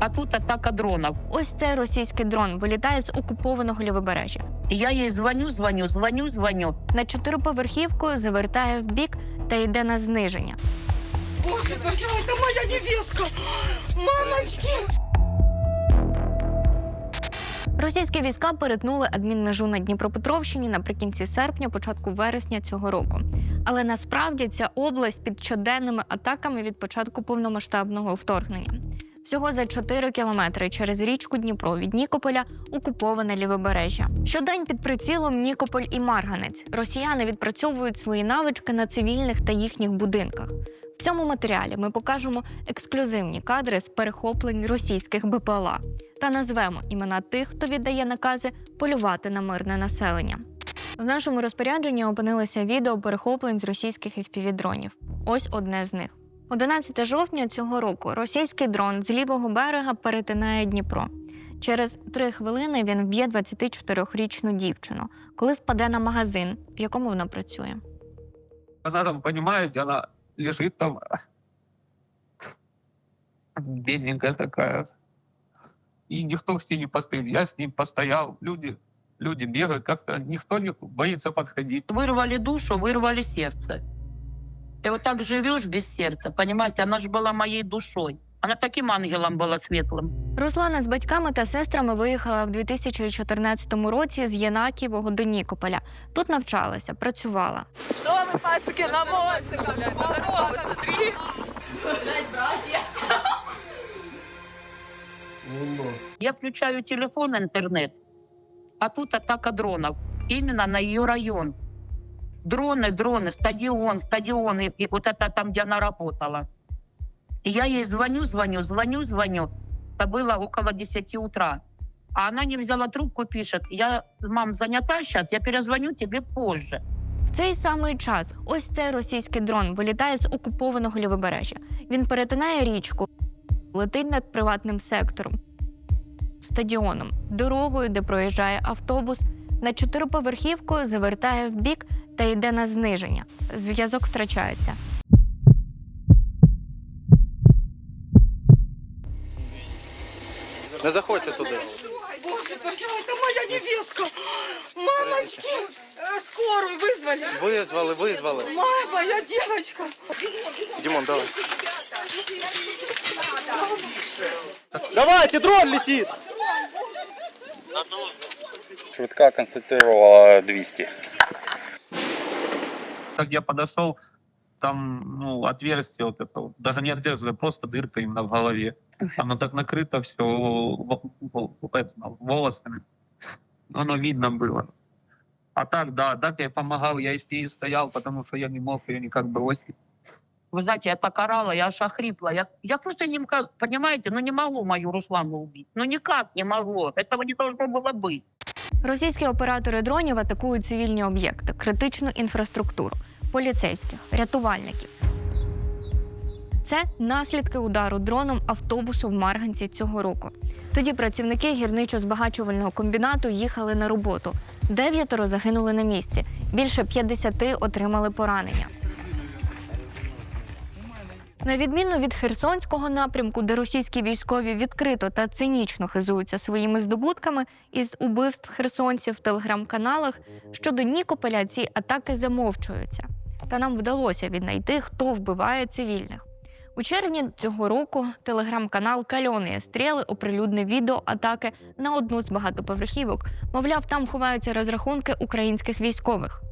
А тут атака дронов. Ось цей російський дрон вилітає з окупованого лівобережжя. Я ей звоню, звоню, звоню, звоню. На чотириповерхівку завертає в бік та йде на зниження. Боже, боже, это моя невестка! Мамочки! Російські війська перетнули адмінмежу на Дніпропетровщині наприкінці серпня, початку вересня цього року. Але насправді ця область під щоденними атаками від початку повномасштабного вторгнення. Всього за 4 кілометри через річку Дніпро від Нікополя окуповане лівобережжя. Щодень під прицілом Нікополь і Марганець. Росіяни відпрацьовують свої навички на цивільних та їхніх будинках. В цьому матеріалі ми покажемо ексклюзивні кадри з перехоплень російських БПЛА та назвемо імена тих, хто віддає накази полювати на мирне населення. В нашому розпорядженні опинилися відео перехоплень з російських FPV-дронів. Ось одне з них. 11 жовтня цього року російський дрон з лівого берега перетинає Дніпро. Через три хвилини він вб'є 24-річну дівчину, коли впаде на магазин, в якому вона працює. Она там, понимаете, она лежит там, бедненькая такая. И никто с ней не. Я с ним постоял. Люди, люди бегают, как-то никто не боится подходить. Вырвали душу, вырвали сердце. И вот так живешь без сердца, понимаете? Она же была моей душой. Она таким ангелом была светлым. Руслана з батьками та сестрами виїхала в 2014 році з Єнакієвого до Нікополя. Тут навчалася, працювала. Что вы, пацики, на мотиках? Здорово, смотри! Блядь, братья! Я включаю телефон, интернет, а тут атака дронов. Именно на ее район. Дроны, дроны, стадион, стадион. И, и вот это там, где она работала. И я ей звоню, звоню, звоню, звоню. Это было около 10 утра. А она не взяла трубку, пишет, я, мам, занята сейчас, я перезвоню тебе позже. В цей самий час ось цей російський дрон вилітає з окупованого лівобережжя. Він перетинає річку, летить над приватним сектором, стадіоном, дорогою, де проїжджає автобус. На чотириповерхівку завертає в бік та йде на зниження. Зв'язок втрачається. Не заходьте туди. Боже, боже, это моя невестка! Мамочки! Э, Скорую вызвали! Визвали, визвали. Май, моя девочка! Дімон, давай. Давайте, дрон летить! Швидка констатувала 200. Как я подошел, там, ну, отверстие вот это, вот, даже не отверстие, просто дырка именно в голове. Оно так накрыто все волосами. Оно видно было. А так, да, так я помогал, я и с ней стоял, потому что я не мог ее никак бросить. Вы знаете, я так орала, я аж охрипла. Я, я просто не могу, понимаете, ну не могу мою Руслану убить. Ну никак не могло. Этого не должно было быть. Російські оператори дронів атакують цивільні об'єкти, критичну інфраструктуру, поліцейських, рятувальників. Це наслідки удару дроном автобусу в Марганці цього року. Тоді працівники гірничо-збагачувального комбінату їхали на роботу. Дев'ятеро загинули на місці, більше 50 отримали поранення. На відміну від Херсонського напрямку, де російські військові відкрито та цинічно хизуються своїми здобутками із убивств херсонців в телеграм-каналах, щодо Нікополя ці атаки замовчуються. Та нам вдалося віднайти, хто вбиває цивільних. У червні цього року телеграм-канал Кальони Стріли оприлюднив відео атаки на одну з багатоповерхівок. Мовляв, там ховаються розрахунки українських військових.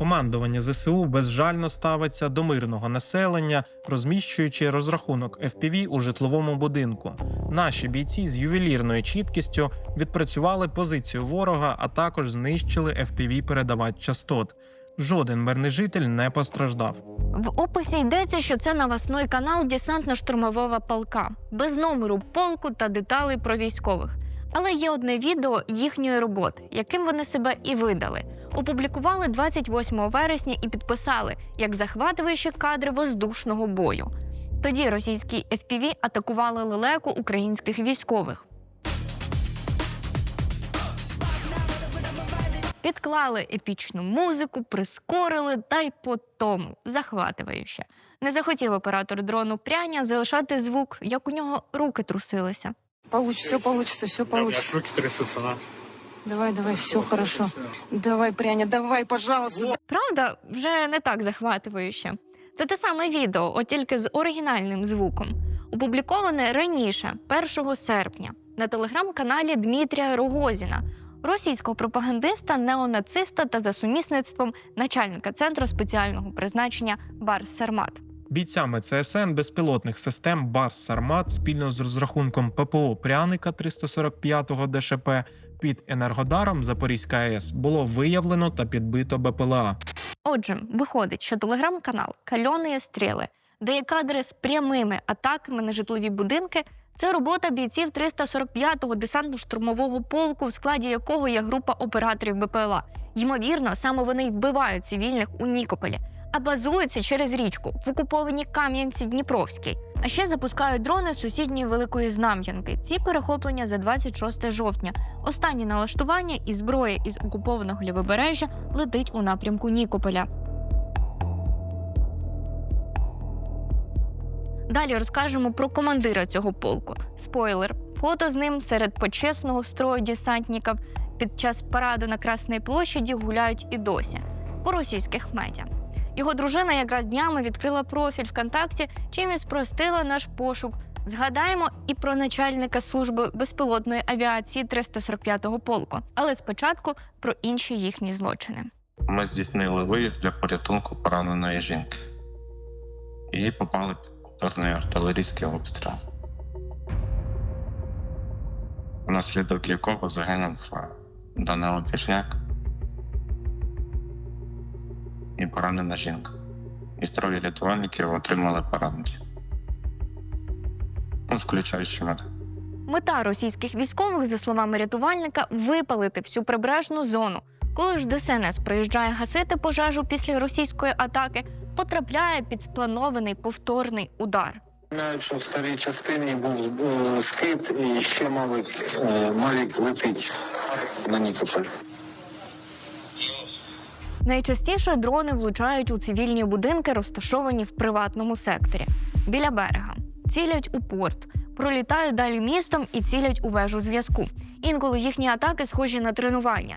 Командування ЗСУ безжально ставиться до мирного населення, розміщуючи розрахунок FPV у житловому будинку. Наші бійці з ювелірною чіткістю відпрацювали позицію ворога, а також знищили FPV передавач частот. Жоден мирний житель не постраждав. В описі йдеться, що це новосний канал десантно-штурмового полка, без номеру полку та деталей про військових. Але є одне відео їхньої роботи, яким вони себе і видали. Опублікували 28 вересня і підписали як захватуючі кадри воздушного бою. Тоді російські FPV атакували лелеку українських військових. Підклали епічну музику, прискорили та й по тому захвативающе. Не захотів оператор дрону пряня залишати звук, як у нього руки трусилися. Получится, все получится, все получится. руки трясутся, на. Давай, давай, все хорошо. Давай, пряня, давай, пожалуйста. Правда, вже не так захватуюче. Це те саме відео, от тільки з оригінальним звуком. Опубліковане раніше, 1 серпня, на телеграм-каналі Дмитрія Рогозіна, російського пропагандиста, неонациста та за сумісництвом начальника центру спеціального призначення Барс Сармат. Бійцями ЦСН безпілотних систем Барс Сармат спільно з розрахунком ППО Пряника 345-го ДШП під Енергодаром Запорізька АЕС було виявлено та підбито БПЛА. Отже, виходить, що телеграм-канал Кальони Стріли, де є кадри з прямими атаками на житлові будинки, це робота бійців 345-го десантно-штурмового полку, в складі якого є група операторів БПЛА. Ймовірно, саме вони й вбивають цивільних у Нікополі, а базуються через річку в окупованій Кам'янці Дніпровській. А ще запускають дрони сусідньої великої знам'янки. Ці перехоплення за 26 жовтня. Останнє налаштування і зброя із окупованого лівобережжя летить у напрямку Нікополя. Далі розкажемо про командира цього полку. Спойлер: фото з ним серед почесного строю десантників під час параду на Красній площаді гуляють і досі по російських медіа. Його дружина якраз днями відкрила профіль ВКонтакті, чим і спростила наш пошук. Згадаємо і про начальника служби безпілотної авіації 345-го полку, але спочатку про інші їхні злочини. Ми здійснили виїзд для порятунку пораненої жінки. Її попали під повторний артилерійський обстріл, внаслідок якого загинув Данило Пішняк поранена жінка. Із троє рятувальників отримали поранення. Ну, включаючи мене. Мета російських військових, за словами рятувальника, випалити всю прибережну зону. Коли ж ДСНС приїжджає гасити пожежу після російської атаки, потрапляє під спланований повторний удар. Що в старій частині був е, скид і ще мавик, е, мавік летить на Нікополь. Найчастіше дрони влучають у цивільні будинки, розташовані в приватному секторі біля берега, цілять у порт, пролітають далі містом і цілять у вежу зв'язку. Інколи їхні атаки схожі на тренування.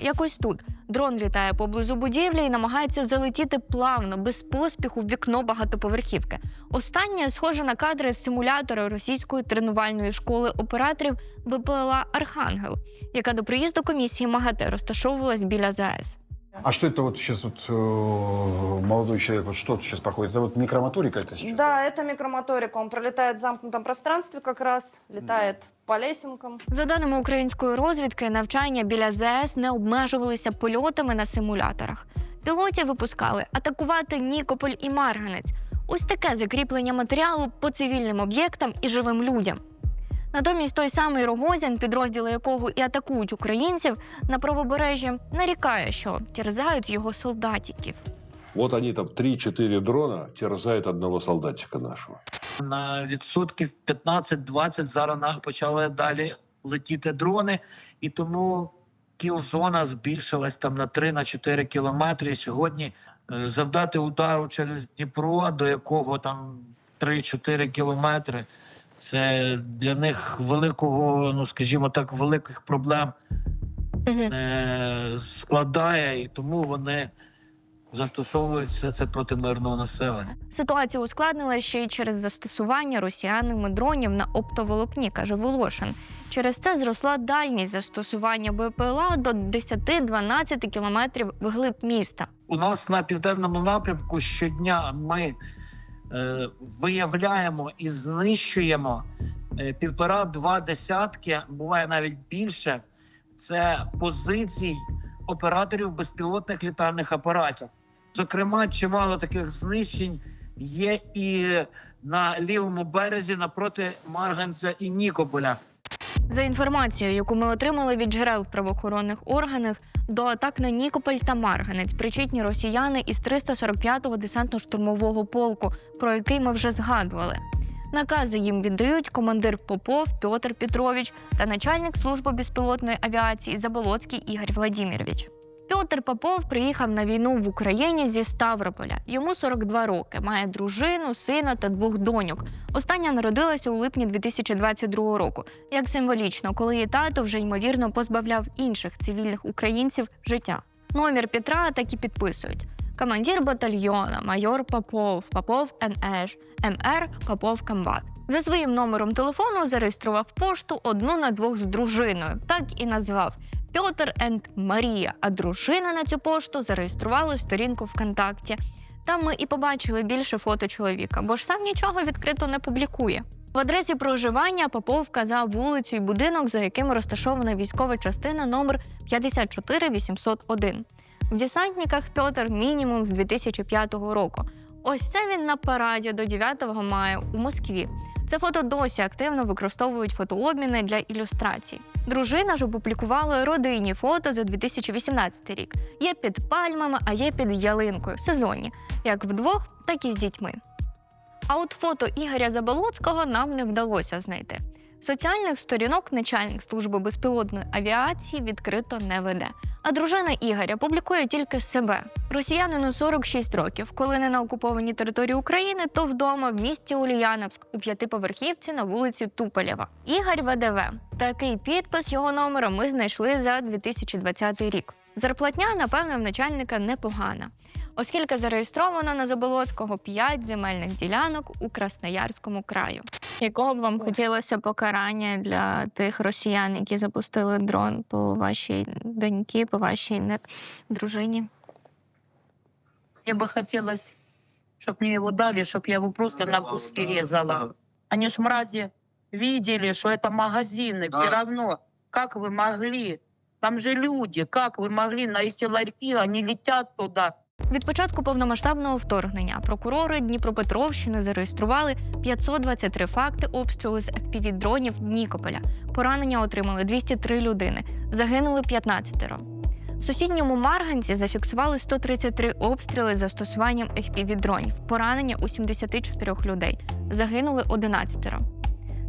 Якось тут дрон літає поблизу будівлі і намагається залетіти плавно, без поспіху в вікно багатоповерхівки. Останнє схоже на кадри з симулятора російської тренувальної школи операторів БПЛА Архангел, яка до приїзду комісії МАГАТЕ розташовувалась біля ЗАЕС. А что это вот сейчас вот э, молодой человек, вот что сейчас проходит? Это вот микромоторика это сейчас? Да, это микромоторика. Он пролетает в замкнутом пространстве как раз, летает по лесенкам. За даними української розвідки, навчання біля ЗАЕС не обмежувалися польотами на симуляторах. Пілотів випускали атакувати Нікополь і Марганець. Ось таке закріплення матеріалу по цивільним об'єктам і живим людям. Натомість той самий Рогозін, підрозділи якого і атакують українців на правобережжі, нарікає, що терзають його солдатиків. Вот они там 3-4 дрона терзают одного солдатика нашего. На відсотків 15-20 зараз почали далі летіти дрони, і тому кіл-зона збільшилась там на 3-4 кілометри. І сьогодні е, завдати удару через Дніпро, до якого там 3-4 кілометри, це для них великого, ну скажімо так, великих проблем не складає, і тому вони застосовують все це проти мирного населення. Ситуація ускладнилася ще й через застосування росіянами дронів на оптоволокні, каже Волошин. Через це зросла дальність застосування БПЛА до 10-12 кілометрів вглиб міста. У нас на південному напрямку щодня ми е, виявляємо і знищуємо е, півтора-два десятки, буває навіть більше. Це позицій операторів безпілотних літальних апаратів. Зокрема, чимало таких знищень є і на лівому березі напроти Марганця і Нікополя. За інформацією, яку ми отримали від джерел правоохоронних органах, до атак на Нікополь та Марганець причетні росіяни із 345-го десантно-штурмового полку, про який ми вже згадували. Накази їм віддають командир Попов Петр Петрович та начальник служби безпілотної авіації Заболоцький Ігор Владимирович. Петр Попов приїхав на війну в Україні зі Ставрополя. Йому 42 роки, має дружину, сина та двох доньок. Остання народилася у липні 2022 року, як символічно, коли її тато вже ймовірно позбавляв інших цивільних українців життя. Номер Петра так і підписують. Командир батальйона, майор Попов, Попов НЕЖ, МР Попов Комбат. За своїм номером телефону зареєстрував пошту одну на двох з дружиною, так і назвав Пьотр енд Марія. А дружина на цю пошту зареєструвала сторінку ВКонтакті. Там ми і побачили більше фото чоловіка, бо ж сам нічого відкрито не публікує. В адресі проживання Попов вказав вулицю і будинок, за яким розташована військова частина номер 54801. В десантниках Пьотр мінімум з 2005 року. Ось це він на параді до 9 мая у Москві. Це фото досі активно використовують фотообміни для ілюстрацій. Дружина ж опублікувала родинні фото за 2018 рік. Є під пальмами, а є під ялинкою. Сезонні, як вдвох, так і з дітьми. А от фото Ігоря Заболоцького нам не вдалося знайти. Соціальних сторінок начальник служби безпілотної авіації відкрито не веде. А дружина Ігоря публікує тільки себе. Росіянину 46 років, коли не на окупованій території України, то вдома в місті Ульяновськ у п'ятиповерхівці на вулиці Туполєва. Ігор ВДВ. Такий підпис його номера ми знайшли за 2020 рік. Зарплатня, напевно, в начальника непогана, оскільки зареєстровано на Заболоцького 5 земельних ділянок у Красноярському краю Якого б вам хотілося покарання для тих росіян, які запустили дрон по вашій доньці, по вашій не- дружині? Мне бы хотелось, чтобы мне его дали, чтобы я его просто на куски резала. Они ж мрази видели, что это магазины. Все равно, как вы могли? Там же люди, как вы могли на эти ларьки, они летят туда. Від початку повномасштабного вторгнення прокурори Дніпропетровщини зареєстрували 523 факти обстрілу з fpv дронів Нікополя. Поранення отримали 203 людини, загинули 15. В сусідньому Марганці зафіксували 133 обстріли з застосуванням fpv дронів. Поранення у 74 людей, загинули 11.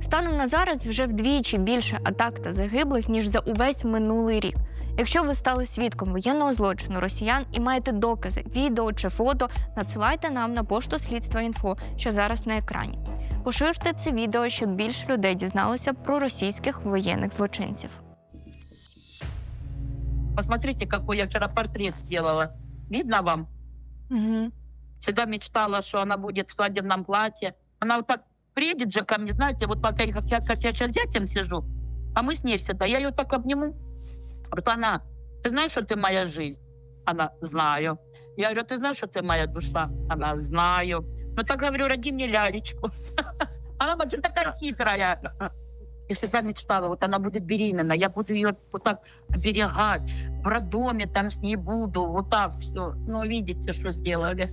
Станом на зараз вже вдвічі більше атак та загиблих ніж за увесь минулий рік. Якщо ви стали свідком воєнного злочину росіян і маєте докази, відео чи фото, надсилайте нам на пошту слідства інфо, що зараз на екрані. Поширте це відео, щоб більше людей дізналося про російських воєнних злочинців. Посмотрите, какой я вчера портрет сделала. Видно вам? Угу. Всегда мечтала, что она будет в свадебном платье. Она вот так приедет же ко мне, знаете, вот пока я, как я, как я сейчас с зятем сижу, а мы с ней всегда, я ее так обниму. Говорю, она, ты знаешь, что ты моя жизнь? Она, знаю. Я говорю, ты знаешь, что ты моя душа? Она, знаю. Ну так говорю, роди мне лялечку. Она говорит, такая хитрая. Я всегда мечтала, вот она будет беременна, я буду ее вот так оберегать, в роддоме там с ней буду, вот так все. Ну, видите, что сделали.